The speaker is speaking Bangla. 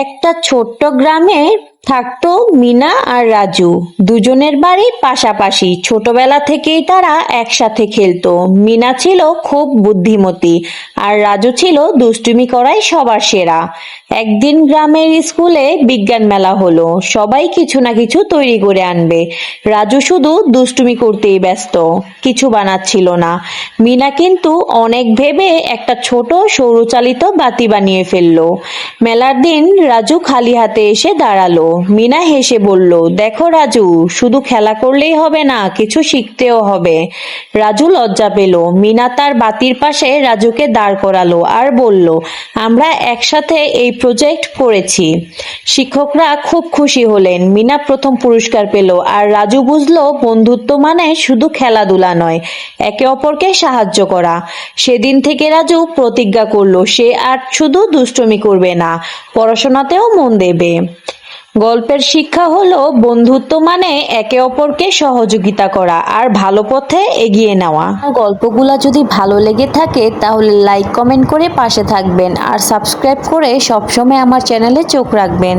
একটা ছোট্ট গ্রামে থাকতো মিনা আর রাজু। দুজনের বাড়ি পাশাপাশি। ছোটবেলা থেকেই তারা একসাথে খেলতো। মিনা ছিল খুব বুদ্ধিমতী আর রাজু ছিল দুষ্টুমি করাই সবার সেরা। একদিন গ্রামের স্কুলে বিজ্ঞান মেলা হলো। সবাই কিছু না কিছু তৈরি করে আনবে। রাজু শুধু দুষ্টুমি করতেই ব্যস্ত। কিছু বানাচ্ছিল না। মিনা কিন্তু অনেক ভেবে একটা ছোট সৌরচালিত বাতি বানিয়ে ফেলল। মেলার দিন রাজু খালি হাতে এসে দাঁড়াল। মিনা হেসে বলল, দেখো রাজু, শুধু খেলা করলেই হবে না, কিছু শিখতেও হবে। রাজু লজ্জা পেল। মিনা তার বাতির পাশে রাজুকে দাঁড় করালো আর বলল, আমরা একসাথে এই প্রজেক্ট করেছি। শিক্ষকরা খুব খুশি হলেন। মিনা প্রথম পুরস্কার পেল আর রাজু বুঝলো, বন্ধুত্ব মানে শুধু খেলাধুলা নয়, একে অপরকে সাহায্য করা। সেদিন থেকে রাজু প্রতিজ্ঞা করল, সে আর শুধু দুষ্টমি করবে না, পড়াশোনাতেও মন দেবে। গল্পের শিক্ষা হলো বন্ধুত্ব মানে একে অপরকে সহযোগিতা করা আর ভালো পথে এগিয়ে নেওয়া। গল্পগুলো যদি ভালো লেগে থাকে তাহলে লাইক কমেন্ট করে পাশে থাকবেন আর সাবস্ক্রাইব করে সবসময় আমার চ্যানেলে চোখ রাখবেন।